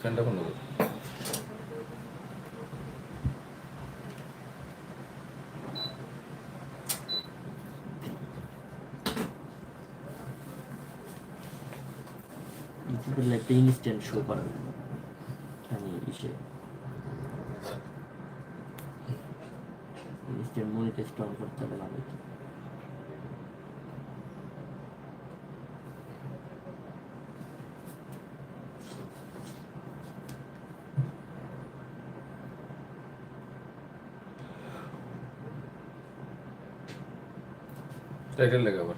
ফ্যানটা বন্ধ করো। ইউটিউবের লাইভটা ইনস্ট্যান্ট শো করাবে আমি ইসে ইনস্ট্যান্ট মনিটাইজ অন করতে হবে না टाइटल लगा हुआ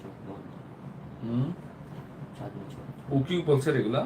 চোখ বন্ধ হুম? চাঁদনি চোখ ও কি বলছে এগুলা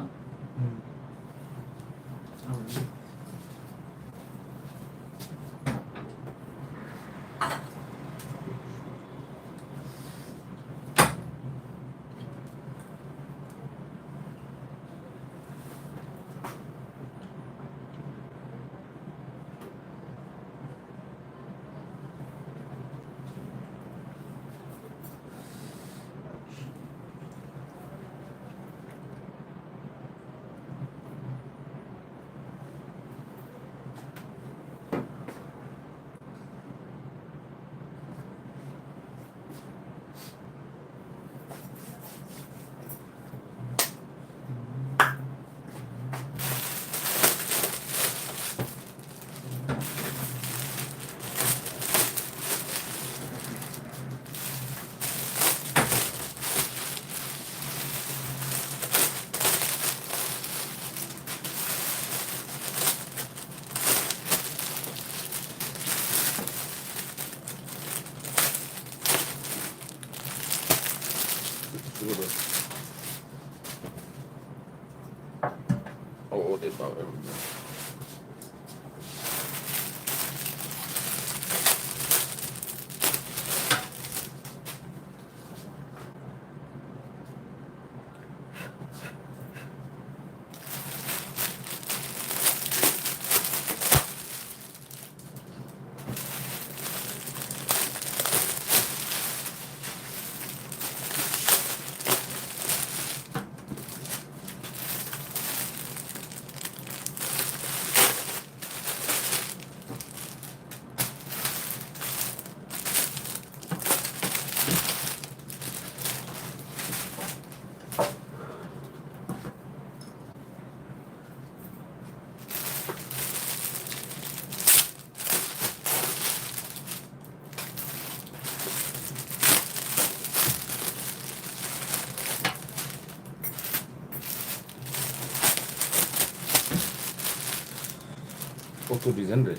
কত ডিজাইন রে।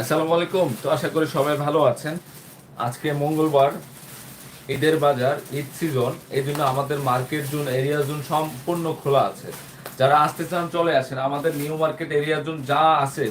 আসসালামু আলাইকুম, তো আশা করি সবাই ভালো আছেন। আজকে মঙ্গলবার, ঈদের বাজার, ঈদ সিজন এই জন্য আমাদের মার্কেট জোন এরিয়া জোন সম্পূর্ণ খোলা আছে। যারা আসতে চান, চলে আসেন। আমাদের নিউ মার্কেট এরিয়া জোন যা আছে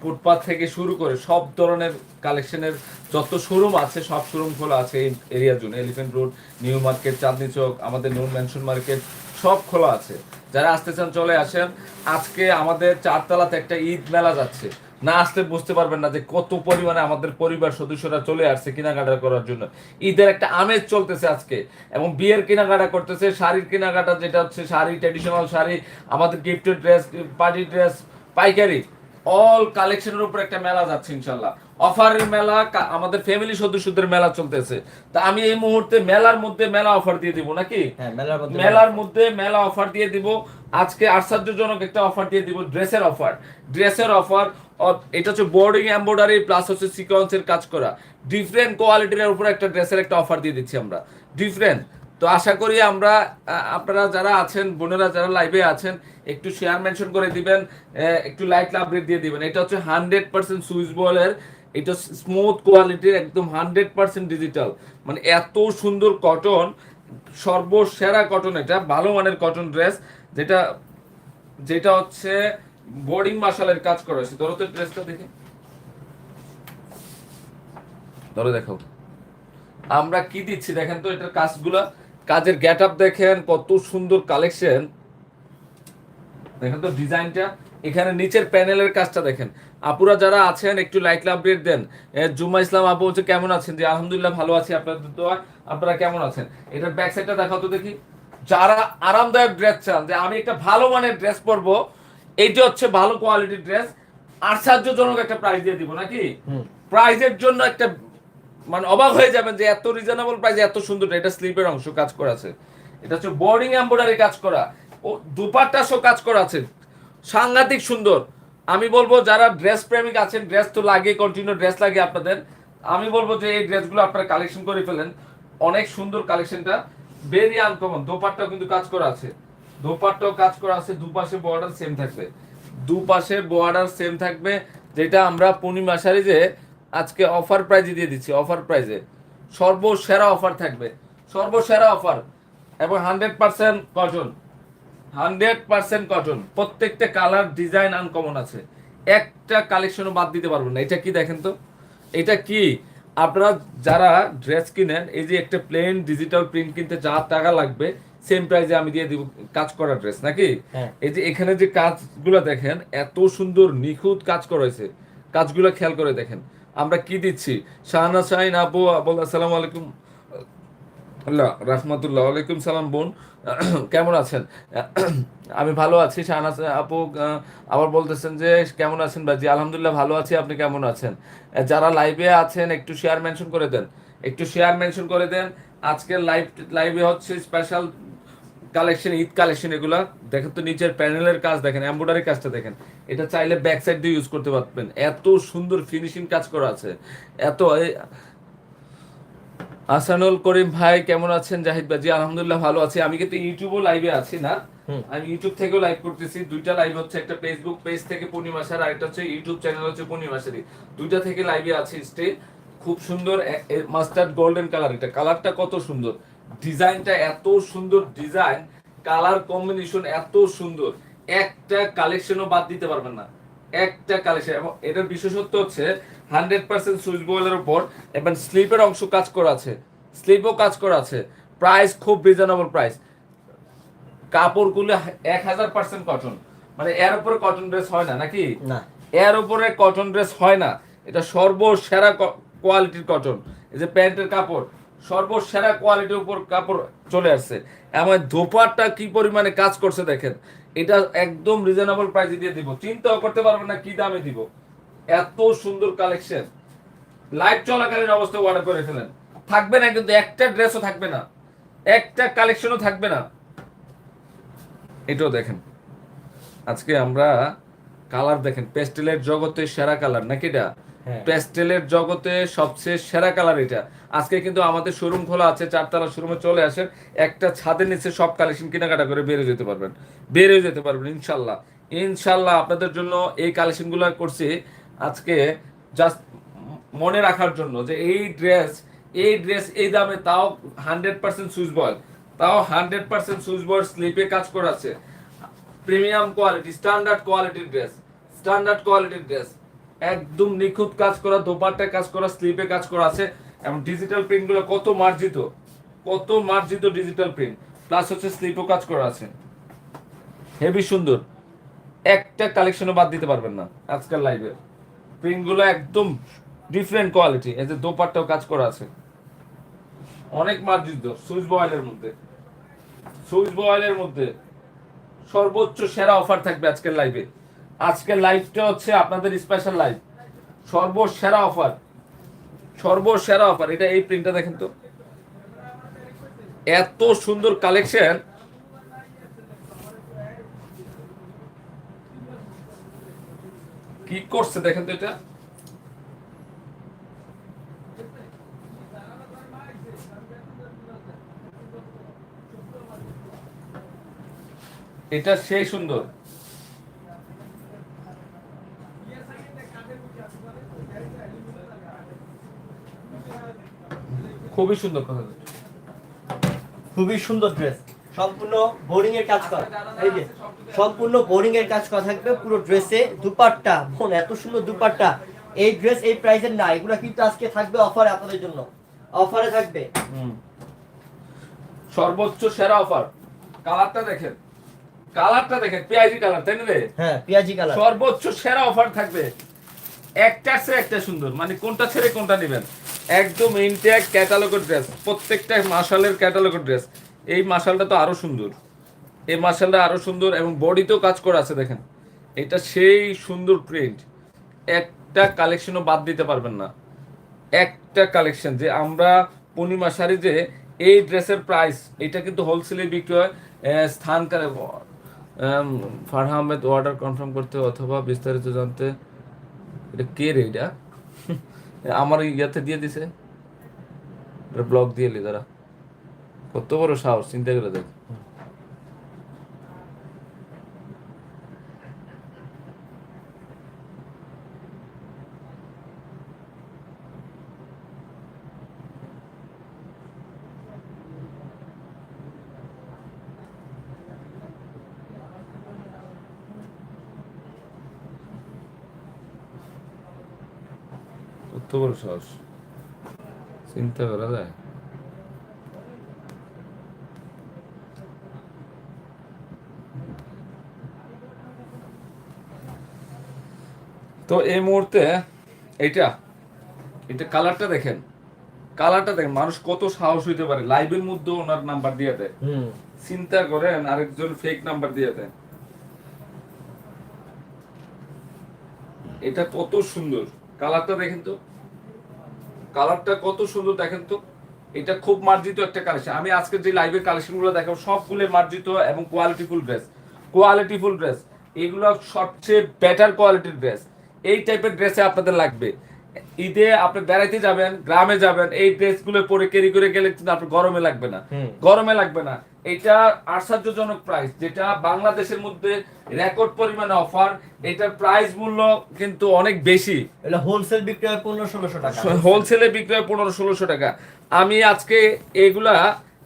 ফুটপাথ থেকে শুরু করে সব ধরনের কালেকশনের যত শোরুম আছে, সব শোরুম খোলা আছে এই area zone elephant road new market Chandni Chowk আমাদের নিউ ম্যানশন মার্কেট সব খোলা আছে। যারা আসতে চান, চলে আসেন। আজকে আমাদের চারতলাতে একটা ঈদ মেলা যাচ্ছে। না আসতে বুঝতে পারবেন না যে কত পরিমাণে আমাদের পরিবার সদস্যরা চলে আসছে কেনাকাটা করার জন্য। ঈদের একটা আমেজ চলতেছে আজকে। এবং বিয়ের কেনাকাটা করতেছে, শাড়ির কেনাকাটা যেটা হচ্ছে শাড়ি ট্রেডিশনাল শাড়ি, আমাদের গিফটেড ড্রেস পার্টি ড্রেস পাইকারি অল কালেকশনের উপর একটা মেলা যাচ্ছে, ইনশাল্লাহ। অফারের মেলা আমাদের ফ্যামিলি সদস্যদের মেলা চলতেছে। তা আমি এই মুহূর্তে মেলার মধ্যে মেলা অফার দিয়ে দিব নাকি? হ্যাঁ মেলার মধ্যে মেলা। অফার দিয়ে দিব। আজকে আশ্চর্যজনক একটা অফার দিয়ে দিব ড্রেসের অফার। ড্রেসের অফার এটা হচ্ছে বোর্ডিং এমব্রয়ডারি প্লাস হচ্ছে সিকোয়েন্সের কাজ করা। ডিফারেন্ট কোয়ালিটির উপর একটা ড্রেসের একটা অফার দিয়ে দিচ্ছি আমরা। ডিফারেন্ট তো আশা করি আমরা আপনারা যারা আছেন বোনেরা যারা লাইভে আছেন একটু শেয়ার মেনশন করে দিবেন একটু লাইক আপডেট দিয়ে দিবেন। এটা হচ্ছে হান্ড্রেড পার্সেন্ট সুইচ বলের এটা স্মুথ কোয়ালিটির একদম হান্ড্রেড পার্সেন্ট ডিজিটাল মানে এত সুন্দর কটন সর্বসেরা কটন এটা, ভালো মানের কটন ড্রেস যেটা যেটা হচ্ছে বোর্ডিং মার্শালের কাজ করা হয়েছে। ধরো তো ড্রেসটা দেখে। ধরো দেখো আমরা কি দিচ্ছি দেখেন তো এটার কাজগুলা। কাজের গেট আপ দেখেন কত সুন্দর কালেকশন দেখেন তো ডিজাইনটা এখানে নিচের প্যানেলের কাজটা দেখেন। আপুরা যারা আছেন একটু লাইক আপডেট দেন। এ, জুম্মা ইসলাম আপু হচ্ছে কেমন আছেন? যে আলহামদুলিল্লাহ ভালো আছি আপনাদের দোয়া আপনারা কেমন আছেন? এটার ব্যাক সাইডটা দেখাও তো দেখি। যারা আরামদায়ক ড্রেস চান যে আমি একটা ভালো মানের ড্রেস পরবো এইটা হচ্ছে ভালো কোয়ালিটির ড্রেস আশ্চর্যজনক একটা প্রাইস দিয়ে দিব নাকি? হুম। প্রাইজের জন্য একটা মানে অবাক হয়ে যাবেন যে এত রিজনেবল প্রাইসে এত সুন্দর এটা স্লিপের অংশ কাজ করা আছে এটা হচ্ছে বোর্ডিং এমব্রয়ডারি কাজ করা। ও দুপাট্টা শো কাজ করা আছে সাংঘাতিক সুন্দর। আমি বলব, যারা ড্রেস প্রেমিক আছেন ড্রেস তো লাগে কন্টিনিউ ড্রেস লাগে আপনাদের। আমি বলব যে এই ড্রেসগুলো আপনারা কালেকশন করে ফেলেন। অনেক সুন্দর কালেকশনটা ভেরি আনকমন দোপাট্টাও কিন্তু কাজ করা আছে। দোপাট্টাও কাজ করা আছে। দুপাশে বর্ডার সেম থাকবে। দুপাশে বর্ডার সেম থাকবে। যেটা আমরা পূর্ণিমা যে আজকে অফার প্রাইজে দিয়ে দিচ্ছি। অফার প্রাইজে সর্বসেরা অফার থাকবে। সর্বসেরা অফার এবং hundred percent cotton hundred percent cotton. প্রত্যেকটা কালার ডিজাইন আনকমন আছে। একটা কালেকশনও বাদ দিতে পারবেন না। এটা কি দেখেন তো? এটা কি? আপনারা যারা ড্রেস কিনেন এই যে একটা প্লেন ডিজিটাল প্রিন্ট কিনতে যা টাকা লাগবে সেম প্রাইসে আমি দিয়ে দিব কাজ করা ড্রেস নাকি? হ্যাঁ। এই যে এখানে যে কাজগুলো দেখেন এত সুন্দর নিখুঁত কাজ করা হয়েছে। কাজগুলো খেয়াল করে দেখেন। আমরা কি দিচ্ছি? শাহানা শাহিন আপু বল আসসালামু আলাইকুম। আল্লাহ রাহমাতুল্লাহ। সালাম বোন। কেমন আছেন? আমি ভালো আছি। শাহনাজ আপু আবার বলতেছেন যে, কেমন আছেন বাজি আলহামদুলিল্লাহ ভালো আছি। আপনি কেমন আছেন? যারা লাইভে আছেন, একটু শেয়ার মেনশন করে দেন। একটু শেয়ার মেনশন করে দেন। আজকের লাইভ লাইভে হচ্ছে স্পেশাল কালেকশন ঈদ কালেকশন এগুলা। দেখেন তো নিচের প্যানেলের কাজ, দেখেন এমব্রয়ডারি কাজটা দেখেন। এটা চাইলে ব্যাক সাইড দিয়ে ইউজ করতে পারবেন। এত সুন্দর ফিনিশিং কাজ করা আছে। এত আসানুল করিম ভাই কেমন আছেন? জাহিদ বাজি আলহামদুলিল্লাহ ভালো আছি। আমি কিন্তু ইউটিউবও লাইভে আছি না। আমি ইউটিউব থেকেও লাইভ করতেছি। দুইটা লাইভ হচ্ছে একটা ফেসবুক পেজ থেকে পূর্ণিমাসার আরেকটা হচ্ছে ইউটিউব চ্যানেল হচ্ছে পূর্ণিমাসারি দুইটা থেকে লাইভে আছি স্টে খুব সুন্দর মাস্টার্ড গোল্ডেন কালার এটা। কালারটা কত সুন্দর। ডিজাইনটা এত সুন্দর ডিজাইন কালার কম্বিনেশন এত সুন্দর। একটা কালেকশনও বাদ দিতে পারবেন না। একটা কালেকশন এবং এটার বিশেষত্ব হচ্ছে হান্ড্রেড পার্সেন্ট সুইচ বয়েলের উপর এবং স্লিপের অংশ কাজ করা আছে। স্লিপও কাজ করা আছে। প্রাইস খুব রিজনেবল প্রাইস কাপড়গুলো এক হাজার পার্সেন্ট কটন মানে এর উপরে কটন ড্রেস হয় না নাকি? না। এর উপরে কটন ড্রেস হয় না। এটা সর্বসেরা কোয়ালিটির কটন এই যে প্যান্টের কাপড় সর্বসেরা কোয়ালিটির উপর কাপড় চলে আসছে। আমার দোপারটা কি পরিমাণে কাজ করছে দেখেন। এটা একদম রিজনেবল প্রাইসে দিয়ে দিব। চিন্তাও করতে পারবেন না কি দামে দিব। এত সুন্দর কালেকশন লাইভ চলাকালীন অবস্থা অর্ডার করে ফেলেন। থাকবে না কিন্তু একটা ড্রেসও থাকবে না। একটা কালেকশনও থাকবে না। এটাও দেখেন। আজকে আমরা কালার দেখেন পেস্টেলের জগতে সেরা কালার নাকি এটা? হ্যাঁ। পেস্টেলের জগতে সবচেয়ে সেরা কালার এটা। আজকে কিন্তু আমাদের শোরুম খোলা আছে চারতলা শোরুমে চলে আসেন। একটা ছাদের নিচে সব কালেকশন কেনাকাটা করে বেড়ে যেতে পারবেন। বেড়ে যেতে পারবেন ইনশাল্লাহ। ইনশাল্লাহ আপনাদের জন্য এই কালেকশনগুলো করছি। আজকে জাস্ট মনে রাখার জন্য যে এই ড্রেস এই ড্রেস এই দামে তাও হান্ড্রেড পার্সেন্ট সুইচ বয়েল তাও হান্ড্রেড পার্সেন্ট সুইচ বয়েল স্লিপে কাজ করা আছে প্রিমিয়াম কোয়ালিটি স্ট্যান্ডার্ড কোয়ালিটির ড্রেস স্ট্যান্ডার্ড কোয়ালিটির ড্রেস একদম নিখুঁত কাজ করা, দোপাট্টায় কাজ করা স্লিপে কাজ করা আছে। এবং ডিজিটাল প্রিন্টগুলো কত মার্জিত কত মার্জিত ডিজিটাল প্রিন্ট প্লাস হচ্ছে স্লিপও কাজ করা আছে। হেভি সুন্দর। একটা কালেকশনও বাদ দিতে পারবেন না আজকাল লাইভে প্রিন্টগুলো একদম ডিফারেন্ট কোয়ালিটি যে দোপাট্টাও কাজ করা আছে। অনেক মার্জিত, সুইচ বয়েলের মধ্যে। সুইচ বয়েলের মধ্যে সর্বোচ্চ সেরা অফার থাকবে আজকের লাইভে আজকের লাইভটা হচ্ছে আপনাদের স্পেশাল লাইভ সর্বসেরা অফার সর্বসেরা অফার এটা এই প্রিন্টটা দেখেন তো। এত সুন্দর কালেকশন কি করছে দেখেন তো এটা? এটা সেই সুন্দর। খুবই সুন্দর কথা। খুবই সুন্দর ড্রেস সম্পূর্ণ বোরিং এর কাজ করা। এই যে সম্পূর্ণ বোরিং এর কাজ করা থাকবে পুরো ড্রেসে দুপাট্টা বোন এত সুন্দর দুপাট্টা। এই ড্রেস এই প্রাইসের না এগুলো কিন্তু আজকে থাকবে অফারে আপনাদের জন্য। অফারে থাকবে। সর্বোচ্চ সেরা অফার কালারটা দেখেন। কালারটা দেখেন পেঁয়াজি কালার তাই না রে? হ্যাঁ পেঁয়াজি কালার। সর্বোচ্চ সেরা অফার থাকবে। একটা সে একটা সুন্দর মানে কোনটা ছেড়ে কোনটা নেবেন। একদম ইনটেক ক্যাটালগের ড্রেস প্রত্যেকটা মাসালের ক্যাটালগের ড্রেস এই মাসালটা তো আরও সুন্দর। এই মাসালটা আরও সুন্দর এবং বডিতেও কাজ করা আছে দেখেন। এটা সেই সুন্দর প্রিন্ট একটা কালেকশনও বাদ দিতে পারবেন না। একটা কালেকশন যে আমরা পূর্ণিমা শাড়ি যে এই ড্রেসের প্রাইস এটা কিন্তু হোলসেলে বিক্রি হয় আহ, স্থান কালে উম, ফারহা আহমেদ অর্ডার কনফার্ম করতে অথবা বিস্তারিত জানতে। এটা কে রে এটা? আমার ইয়াতে দিয়ে দিছে। ব্লগ দিয়ে লি তারা কত বড় সাহস চিন্তা করে দেখ। কত বড় সাহস। চিন্তা করা যায় তো এই মুহূর্তে এইটা এটা কালারটা দেখেন। কালারটা দেখেন মানুষ কত সাহস হইতে পারে লাইভের মধ্যে ওনার নাম্বার দিয়ে দেয়। চিন্তা করেন আরেকজন ফেক নাম্বার দিয়ে দেয়। এটা কত সুন্দর। কালারটা দেখেন তো। কালারটা কত সুন্দর দেখেন তো। এটা খুব মার্জিত একটা কালেকশন আমি আজকে যে লাইভের কালেকশনগুলো দেখাবো সবগুলো মার্জিত এবং কোয়ালিটিফুল ড্রেস কোয়ালিটিফুল ড্রেস এগুলো সবচেয়ে বেটার কোয়ালিটির ড্রেস এই টাইপের ড্রেসে আপনাদের লাগবে। ঈদে আপনি বেড়াইতে যাবেন গ্রামে যাবেন এই ড্রেসগুলো পরে ক্যারি করে গেলে কিন্তু আপনার গরমে লাগবে না। গরমে লাগবে না। এটা আশ্চর্যজনক প্রাইস যেটা বাংলাদেশের মধ্যে রেকর্ড পরিমাণে অফার এটার প্রাইস মূল্য কিন্তু অনেক বেশি। এটা হোলসেল বিক্রি হয় পনেরো ষোলোশো টাকা হোলসেলে বিক্রি হয় পনেরো ষোলোশো টাকা। আমি আজকে এগুলা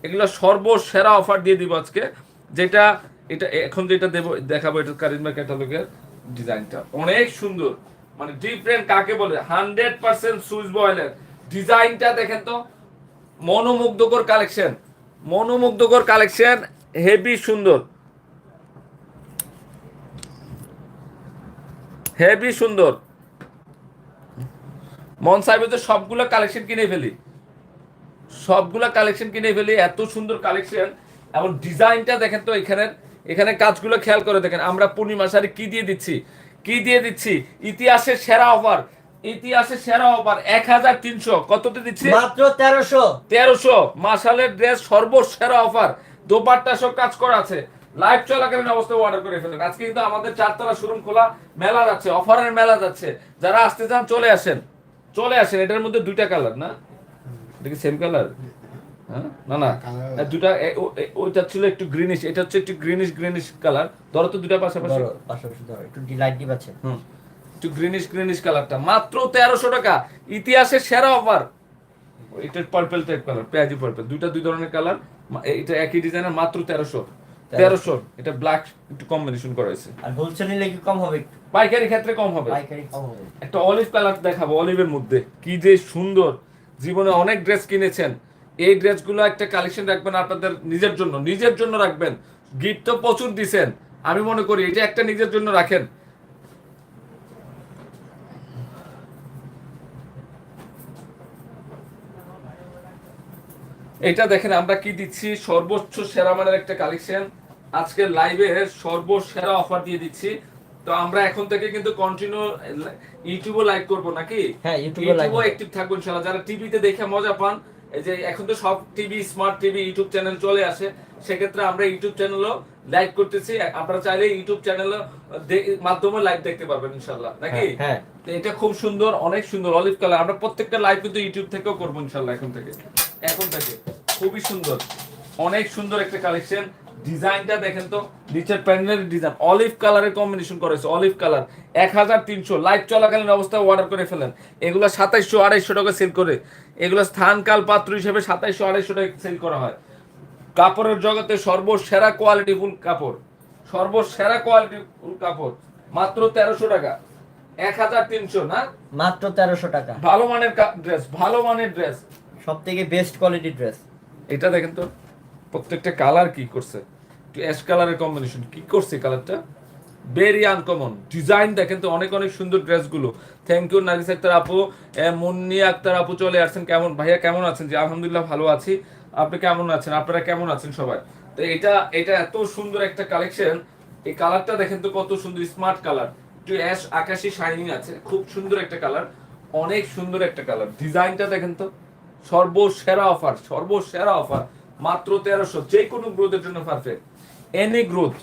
এগুলা সর্বসেরা অফার দিয়ে দিব আজকে যেটা এটা এখন যেটা দেবো দেখাবো এটা কারিজমা ক্যাটালগের ডিজাইনটা। অনেক সুন্দর। মানে ডিফারেন্ট কাকে বলে? হান্ড্রেড পার্সেন্ট সুইচ বয়েলের ডিজাইনটা দেখেন তো, মনোমুগ্ধকর কালেকশন মনোমুগ্ধকর কালেকশন হেভি সুন্দর। হেভি সুন্দর। মন সাহেবের তো সবগুলো কালেকশন কিনে ফেলি। সবগুলা কালেকশন কিনে ফেলি, এত সুন্দর কালেকশন এবং ডিজাইনটা দেখেন তো এখানে এখানে কাজগুলো খেয়াল করে দেখেন আমরা পূর্ণিমা শাড়ি কি দিয়ে দিচ্ছি? কি দিয়ে দিচ্ছি? ইতিহাসের সেরা অফার ইতিহাসের সেরা অফার এক হাজার তিনশো। কততে দিচ্ছি? মাত্র তেরোশো। তেরোশো। মাসালের ড্রেস সর্বসেরা অফার। দোপাট্টা সব কাজ করা আছে। লাইভ চলাকালীন অবস্থায় অর্ডার করে ফেলেন। আজকে কিন্তু আমাদের চারতলা শোরুম খোলা মেলা যাচ্ছে অফারের মেলা যাচ্ছে। যারা আসতে চান চলে আসেন। চলে আসেন। এটার মধ্যে দুইটা কালার না? এটা কি সেম কালার না না। দুটা ওইটা ছিল একটু গ্রিনিশ এটা হচ্ছে একটু গ্রিনিশ গ্রিনিশ কালার ধরো তো দুটা পাশাপাশি। পাশাপাশি ধরো একটু লাইট দিবাচ্ছে হুম। একটু গ্রিনিশ গ্রিনিশ কালারটা মাত্র তেরোশো টাকা। ইতিহাসের সেরা অফার এটা পার্পল টাইপ কালার পেঁয়াজি পার্পল দুইটা দুই ধরনের কালার এটা একই ডিজাইনের মাত্র তেরোশো। তেরোশো। এটা ব্ল্যাক একটু কম্বিনেশন করা হয়েছে। আর হোলসেল নিলে কি কম হবে পাইকারি ক্ষেত্রে কম হবে। পাইকারি কম হবে। একটা অলিভ কালার দেখাবো অলিভের মধ্যে। কি যে সুন্দর। জীবনে অনেক ড্রেস কিনেছেন। এই ড্রেসগুলো একটা কালেকশন রাখবেন আপনাদের নিজের জন্য। নিজের জন্য রাখবেন। গিফট তো প্রচুর দিচ্ছেন আমি মনে করি এটা একটা নিজের জন্য রাখেন। এটা দেখেন আমরা কি দিচ্ছি? সর্বোচ্চ সেরা মানের একটা কালেকশন। আজকে লাইভে সর্বসেরা অফার দিয়ে দিচ্ছি। তো আমরা এখন থেকে কিন্তু কন্টিনিউ ইউটিউবে লাইক করব নাকি? হ্যাঁ ইউটিউবে লাইভ থাকব ইনশাআল্লাহ। যারা টিভিতে দেখে মজা পান এই যে এখন তো সব TV smart TV YouTube channel চলে আসে সেক্ষেত্রে আমরা ইউটিউব চ্যানেলও লাইভ করতেছি। আপনারা চাইলে ইউটিউব চ্যানেল মাধ্যমে লাইভ দেখতে পারবেন ইনশাআল্লাহ। নাকি? হ্যাঁ, হ্যাঁ। এটা খুব সুন্দর অনেক সুন্দর অলিভ কালার আমরা প্রত্যেকটা লাইভ কিন্তু ইউটিউব থেকেও করব ইনশাল্লাহ এখন থেকে। এখন থেকে। খুবই সুন্দর। অনেক সুন্দর একটা কালেকশন ডিজাইনটা দেখেন তো নিচের প্যানেলের ডিজাইন। অলিভ কালারের কম্বিনেশন করেছে অলিভ কালার এক হাজার তিনশো। লাইভ চলাকালীন অবস্থায় অর্ডার করে ফেলেন। এগুলো সাতাইশশো আড়াইশো টাকা সেল করে। এগুলো স্থান কাল পাত্র হিসেবে সাতাইশশো আড়াইশো টাকা সেল করা হয়। কাপড়ের জগতে সর্বসেরা কোয়ালিটি ফুল কাপড়। সর্বসেরা কোয়ালিটি ফুল কাপড়। মাত্র তেরোশো টাকা। এক হাজার তিনশো না? মাত্র তেরোশো টাকা। ভালো মানের ড্রেস ভালো মানের ড্রেস সব থেকে বেস্ট কোয়ালিটি ড্রেস এটা দেখেন তো প্রত্যেকটা কালার কি করছে? অ্যাশ কালারের কম্বিনেশন কি করছে কালারটা ভেরি আনকমন ডিজাইন দেখেন তো, অনেক অনেক সুন্দর ড্রেসগুলো। থ্যাংক ইউ নারিস আক্তার আপু। মুন্নি আক্তার আপু চলে আসছেন। কেমন, ভাইয়া কেমন আছেন? যে আলহামদুলিল্লাহ ভালো আছি। আপনি কেমন আছেন? আপনারা কেমন আছেন সবাই? তো এটা এটা এত সুন্দর একটা কালেকশন। এই কালারটা দেখেন তো, কত সুন্দর, স্মার্ট কালার। একটু অ্যাশ, আকাশি শাইনিং আছে। খুব সুন্দর একটা কালার। অনেক সুন্দর একটা কালার। ডিজাইনটা দেখেন তো, সর্বসেরা অফার সর্বসেরা অফার। মাত্র তেরোশো যে কোনো গ্রোথের জন্য পারফেক্ট এনি গ্রোথ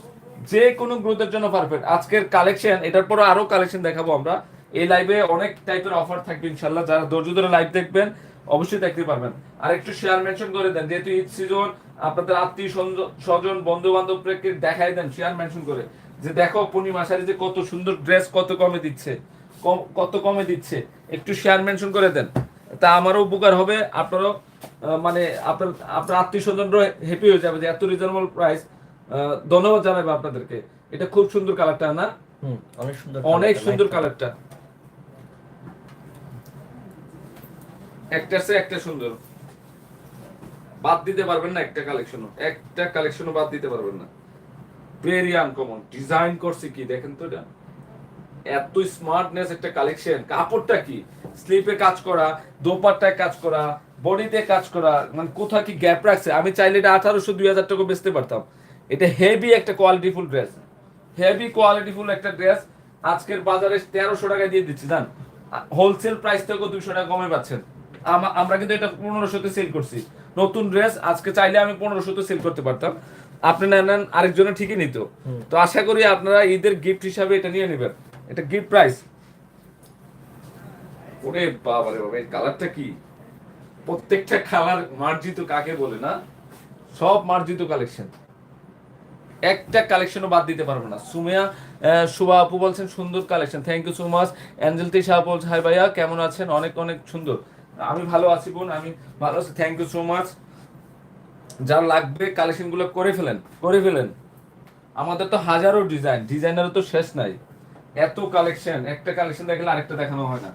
যে কোনো গ্রোথের জন্য পারফেক্ট আজকের কালেকশন এটার পরে আরও কালেকশন দেখাবো আমরা। এই লাইভে অনেক টাইপের অফার থাকবে ইনশাল্লাহ যারা ধৈর্য ধরে লাইভ দেখবেন, অবশ্যই দেখতে পারবেন। আর একটু শেয়ার মেনশন করে দেন, যেহেতু ঈদ সিজন আপনাদের আত্মীয় স্বজন- বন্ধু বান্ধবকে দেখাই দেন শেয়ার মেনশন করে। যে দেখো, পূর্ণিমা শাড়ি যে কত সুন্দর ড্রেস কত কমে দিচ্ছে। কত কমে দিচ্ছে। একটু শেয়ার মেনশন করে দেন। তা আমারও উপকার হবে। আপনারও মানে আপনার আপনার আত্মীয় স্বজনরাও হ্যাপি হয়ে যাবে যে এত রিজনেবল প্রাইস ধন্যবাদ জানাব আপনাদেরকে। এটা খুব সুন্দর কালারটা না? অনেক সুন্দর অনেক সুন্দর কালারটা একটা সে একটা সুন্দর। বাদ দিতে পারবেন না একটা কালেকশনও একটা কালেকশনও বাদ দিতে পারবেন না। ভেরি আনকমন ডিজাইন করছে কি? দেখেন তো এটা। এত স্মার্টনেস একটা কালেকশন কাপড়টা কি? স্লিপে কাজ করা দোপাট্টায় কাজ করা বডিতে কাজ করা মানে কোথাও কি গ্যাপ রাখছে? আমি চাইলে এটা আঠারোশো দুই হাজার টাকা বেচতে পারতাম। এটা হেভি একটা কোয়ালিটিফুল ড্রেস হেভি কোয়ালিটিফুল একটা ড্রেস আজকের বাজারে তেরোশো টাকায় দিয়ে দিচ্ছি জান। হোলসেল প্রাইস থেকে দুশো টাকা কমে পাচ্ছেন। আমরা কিন্তু এটা পনেরোশোতে সেল করছি। নতুন ড্রেস আজকে চাইলে আমি পনেরোশোতে সেল করতে পারতাম। আপনি না নেন আরেকজনে ঠিকই নিত। তো আশা করি আপনারা ঈদের গিফট হিসাবে এটা নিয়ে নেবেন। এটা গিফট প্রাইস ওরে বাবা রে বাবা এই কালারটা কি? প্রত্যেকটা কালার মার্জিত কাকে বলে না? সব মার্জিত কালেকশন একটা কালেকশনও বাদ দিতে পারব না। সুমিয়া শুভা আপু বলছেন, সুন্দর collection thank you so much angel Tisha আপু বলছে হাই ভাইয়া, কেমন আছেন? অনেক অনেক সুন্দর। আমি ভালো আছি বোন, আমি ভালো আছি থ্যাংক ইউ সো মাচ যার লাগবে কালেকশনগুলো করে ফেলেন করে ফেলেন। আমাদের তো হাজারো ডিজাইন ডিজাইনেরও তো শেষ নাই। এত কালেকশন একটা কালেকশন দেখলে আরেকটা দেখানো হয় না।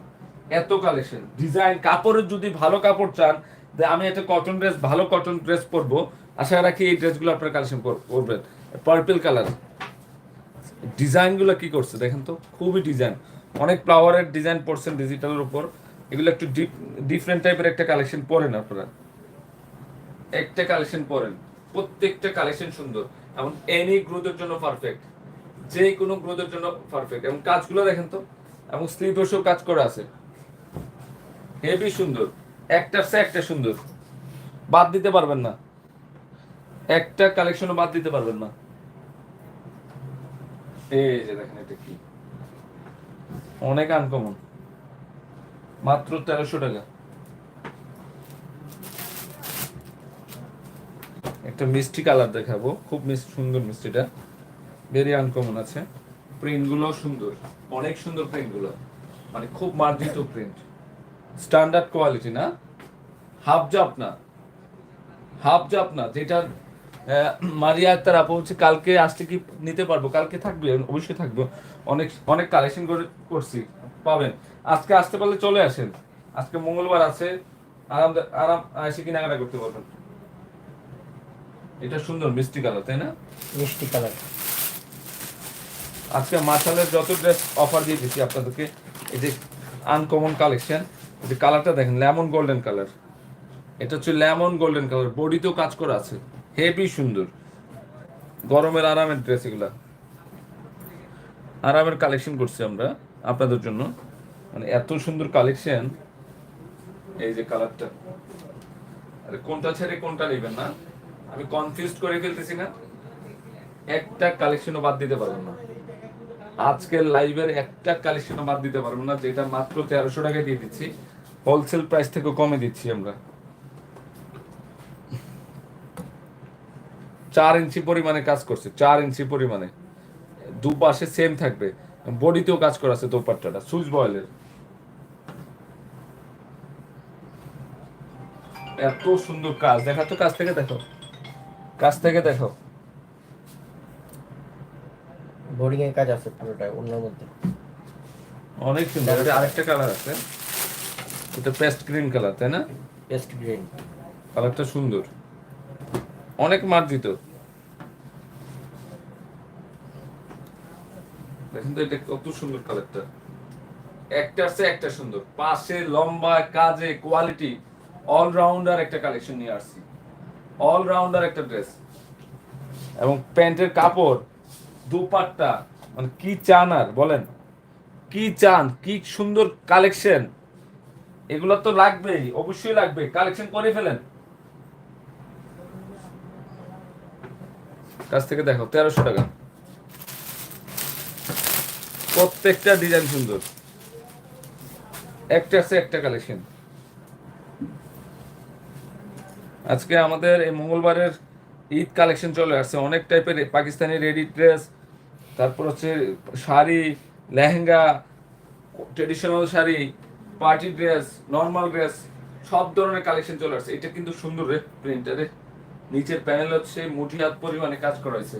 এত কালেকশন ডিজাইন কাপড়ের যদি ভালো কাপড় চান আমি একটা কটন ড্রেস ভালো কটন ড্রেস পরবো। আশা রাখি এই ড্রেসগুলো আপনার কালেকশন করবেন। পার্পল কালার ডিজাইনগুলো কি করছে দেখেন তো? খুবই ডিজাইন অনেক ফ্লাওয়ারের ডিজাইন পড়ছেন ডিজিটালের উপর। এগুলো একটু ডিফারেন্ট টাইপের একটা কালেকশন পরেন আপনারা? একটা কালেকশন পরেন। প্রত্যেকটা কালেকশন সুন্দর। এবং এনি গ্রোথের জন্য পারফেক্ট যে কোনো গ্রোথের জন্য পারফেক্ট এবং কাজগুলো দেখেন তো? এবং স্লিপের কাজ করা আছে। হেভি সুন্দর। একটার সে একটা সুন্দর। বাদ দিতে পারবেন না। একটা কালেকশনও বাদ দিতে পারবেন না। এই যে দেখেন, এটা কি? অনেক আনকমন মাত্র তেরোশো টাকা। একটা মিষ্টি কালার দেখাবো। খুব মিষ্টি সুন্দর মিষ্টিটা। ভেরি আনকমন আছে। প্রিন্টগুলো সুন্দর। অনেক সুন্দর প্রিন্টগুলো মানে খুব মার্জিত প্রিন্ট স্ট্যান্ডার্ড কোয়ালিটি না। হাফ জাপ না। হাফ জাপ না। যেটা মারিয়া আক্তার আপু হচ্ছে কালকে আসতে কি নিতে পারব? কালকে থাকবে অবশ্যই থাকবে। অনেক অনেক কালেকশন করে করছি পাবেন। আজকে আসতে পারলে চলে আসেন। আজকে মঙ্গলবার আছে আরাম আরাম এসে কেনাকাটা করতে পারবেন। এটা সুন্দর মিষ্টি কালার তাই না? মিষ্টি কালার আজকে মার্শালের যত ড্রেস অফার দিয়ে দিচ্ছি আপনাদেরকে এই যে আনকমন কালেকশন এই যে কালারটা দেখেন লেমন গোল্ডেন কালার এটা হচ্ছে লেমন গোল্ডেন কালার বডিতেও কাজ করা আছে। হেভি সুন্দর। গরমের আরামের ড্রেস এগুলা। আরামের কালেকশন করছি আমরা আপনাদের জন্য। মানে এত সুন্দর কালেকশন এই যে কালারটা আরে কোনটা ছেড়ে কোনটা নেবেন না? আমি কনফিউজ করে ফেলতেছি না। একটা কালেকশনও বাদ দিতে পারবেন না। আজকের লাইভের একটা কালেকশনও বাদ দিতে পারব না, যেটা মাত্র তেরোশো টাকায় দিয়ে দিচ্ছি। হোলসেল প্রাইস থেকে কমে দিচ্ছি আমরা। চার ইঞ্চি পরিমাণে কাজ করছে চার ইঞ্চি পরিমাণে। দুপাশে সেম থাকবে বডিতেও কাজ করা আছে দোপাট্টাটা সুইচ বয়েলের। এত সুন্দর কাজ দেখা তো কাজ থেকে দেখো। কাজ থেকে দেখো। বোর্ডিং এর কাজ আছে পুরোটা অন্যের মধ্যে। অনেক সুন্দর এটা আরেকটা কালার আছে। এটা পেস্ট গ্রিন কালার তাই না? পেস্ট গ্রিন কালারটা সুন্দর। অনেক মার্জিত। দেখেন তো এটা কত সুন্দর কালারটা একটার চেয়ে একটা সুন্দর। পাশে লম্বা কাজে কোয়ালিটি অলরাউন্ডার একটা কালেকশন নিয়ে আসছি। অলরাউন্ডার একটা ড্রেস এবং প্যান্টের কাপড়, দুপাট্টা মানে কি চান আর বলেন? কি চান, কি সুন্দর কালেকশন এগুলো তো লাগবেই, অবশ্যই লাগবে। কালেকশন করে ফেলেন। কাছ থেকে দেখো, তেরোশো টাকা। প্রত্যেকটা ডিজাইন সুন্দর। একটা আছে, একটা কালেকশন আজকে আমাদের এই মঙ্গলবারের ঈদ কালেকশন চলে আসছে। অনেক টাইপের পাকিস্তানি রেডি ড্রেস তারপর হচ্ছে sari, lehenga traditional sari party dress normal dress সব ধরনের কালেকশন চলে আসছে। এটা কিন্তু সুন্দর রে প্রিন্টারে নিচের প্যানেল হচ্ছে মুঠি হাত পরিমাণে কাজ করা হয়েছে।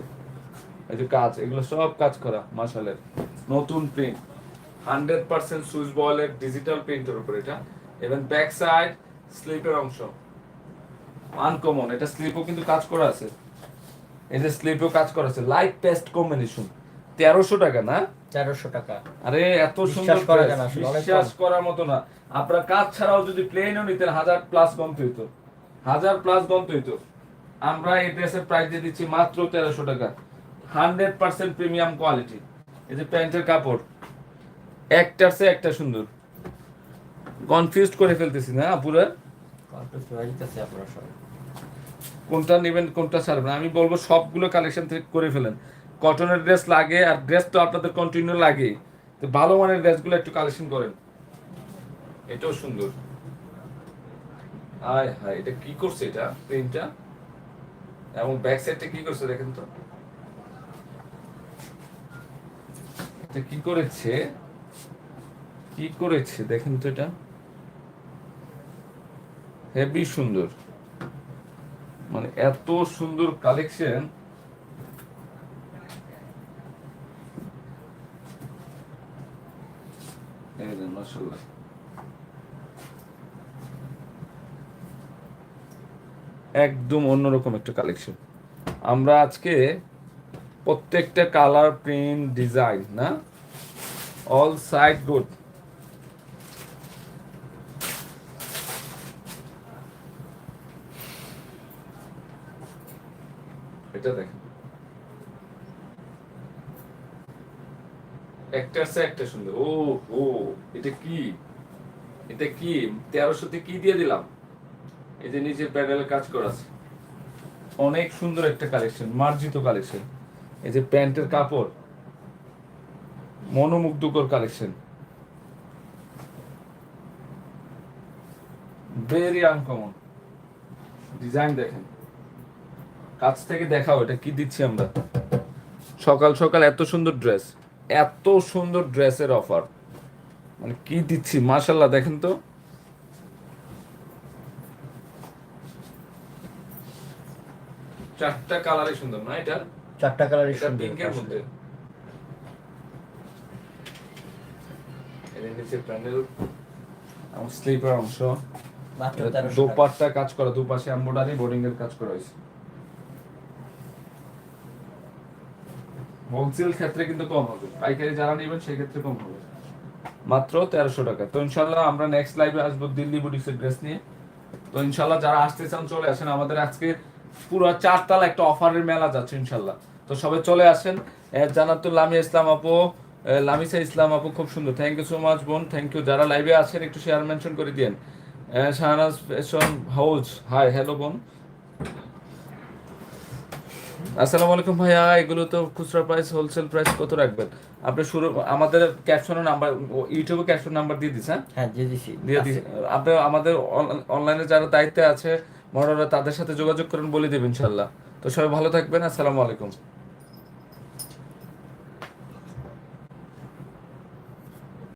এই যে কাজ এগুলো সব কাজ করা মাসালের নতুন প্রিন্ট হান্ড্রেড পার্সেন্ট সুইচ বলের ডিজিটাল প্রিন্টের উপর এটা। এবং ব্যাক সাইড স্লিপের অংশ। আনকমন এটা স্লিপও কিন্তু কাজ করা আছে। এই যে স্লিপও কাজ করা আছে। লাইট পেস্ট কম্বিনেশন তেরোশো টাকা না? তেরোশো টাকা। আরে এত সুন্দর বিশ্বাস করার মতো না। আপনার কাজ ছাড়াও যদি প্লেনও নিতেন হাজার প্লাস গন্ত হইতো। হাজার প্লাস গন্ত হইতো। আমরা এই ড্রেসের প্রাইস দিয়ে দিচ্ছি মাত্র তেরোশো টাকা। হান্ড্রেড পার্সেন্ট প্রিমিয়াম কোয়ালিটি এই যে প্যান্টের কাপড় একটার চেয়ে একটা সুন্দর। কনফিউজ করে ফেলতেছি না পুরো কনফিউজ যেতেছে আপনারা সবাই। কোনটা নেবেন কোনটা ছাড়বেন? আমি বলব সবগুলো কালেকশন থেকে করে ফেলেন। কটনের ড্রেস লাগে আর ড্রেস তো আপনাদের কন্টিনিউ লাগে। তো ভালো মানের ড্রেসগুলো একটু কালেকশন করেন। এটাও সুন্দর। আয় হায় এটা কি করছে এটা? প্রিন্টটা এবং ব্যাক সাইডটা কি করছে দেখেন তো? কি করেছে? কি করেছে? দেখেন তো এটা। হেভি সুন্দর। মানে এত সুন্দর কালেকশন একদম অন্যরকম একটা কালেকশন আমরা আজকে প্রত্যেকটা কালার প্রিন্ট ডিজাইন না? অল সাইড গুড এটা দেখেন। একটার সে একটা সুন্দর। ও ও, এটা কি? এটা কি? তেরোশোতে কি দিয়ে দিলাম? এই যে নিচের প্যানেলে কাজ করা আছে। অনেক সুন্দর একটা কালেকশন, মার্জিত কালেকশন। এই যে প্যান্টের কাপড়, মনোমুগ্ধকর কালেকশন। ভেরি আনকমন ডিজাইন দেখেন। কাছ থেকে দেখাও এটা, কি দিচ্ছি আমরা? সকাল সকাল এত সুন্দর ড্রেস এত সুন্দর ড্রেসের অফার মানে কি দিচ্ছি? মাশাল্লাহ দেখেন তো। চারটা কালারই সুন্দর না এটা? চারটা কালারই এটা সুন্দর পিঙ্কের মধ্যে। এর নিচে প্যানেল এবং স্লিপার অংশ। দোপাট্টা কাজ করা দুপাশে এমব্রয়ডারি বোর্ডিং এর কাজ করা হয়েছে। হোলসেল ক্ষেত্রে কিন্তু কম হবে। পাইকারি যারা নেবেন সেই ক্ষেত্রে কম হবে। মাত্র তেরোশো টাকা। তো ইনশাল্লাহ আমরা নেক্সট লাইভে আসব দিল্লি বুটিক্সের ড্রেস নিয়ে। তো ইনশাল্লাহ যারা আসতে চান চলে আসেন। আমাদের আজকে পুরো চারতলা একটা অফারের মেলা যাচ্ছে ইনশাল্লাহ। তো সবাই চলে আসেন। আহ, জান্নাতুল লামিয়া ইসলাম আপু লামিসা ইসলাম আপু খুব সুন্দর। থ্যাংক ইউ সো মাচ বোন। থ্যাংক ইউ যারা লাইভে আছেন একটু শেয়ার মেনশন করে দিন Shahnaz fashion house hi hello বোন। আসসালামু আলাইকুম ভাইয়া। এগুলো তো খুচরা প্রাইস হোলসেল প্রাইস কত রাখবেন? আপনি শুরু আমাদের ক্যাপশনে নাম্বার ইউটিউবে ক্যাপশন নাম্বার দিয়ে দিস হ্যাঁ? হ্যাঁ দিয়ে দিছি। দিয়ে দিস। আপনি আমাদের অনলাইনে যারা দায়িত্বে আছে মডাররা তাদের সাথে যোগাযোগ করেন বলে দেবেন ইনশাল্লাহ তো সবাই ভালো থাকবেন আসসালামু আলাইকুম।